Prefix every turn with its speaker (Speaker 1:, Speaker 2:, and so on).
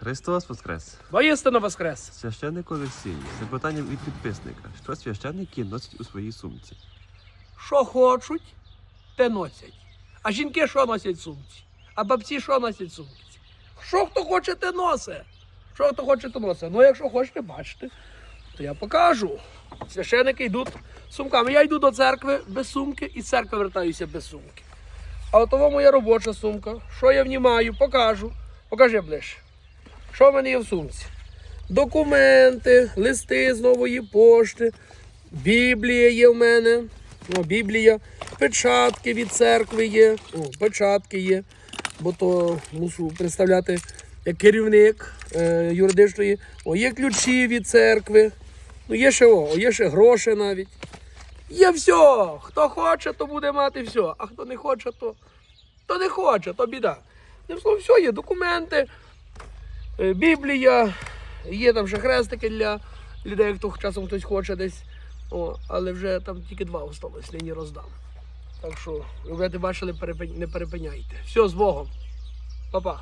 Speaker 1: Христос Воскрес!
Speaker 2: Воістину воскрес.
Speaker 1: Священник Олексій, з питанням від підписника, що священники носять у своїй сумці.
Speaker 2: Що хочуть, те носять. А жінки що носять сумці? А бабці що носять сумці? Що хто хоче, те носить. Що хто хоче, то носить. Ну, якщо хочете, бачите, то я покажу. Священики йдуть сумками. Я йду до церкви без сумки і з церкви вертаюся без сумки. А от того моя робоча сумка. Що я в ній маю, покажу. Покажи ближче. Що в мене є в сумці? Документи, листи з нової пошти, Біблія є в мене. О, Біблія, печатки від церкви є. О, печатки є. Бо то мушу представляти як керівник е, юридичної. О, є ключі від церкви. Ну, є ще о, є ще гроші навіть. Є все. Хто хоче, то буде мати все. А хто не хоче, то, то не хоче, то біда. Не все є, документи, Біблія, є там ще хрестики для людей, як часом хтось хоче десь. О, але вже там тільки два осталось, нині роздам. Так що, ви бачили, не перепиняйте. Все з Богом. Па-па.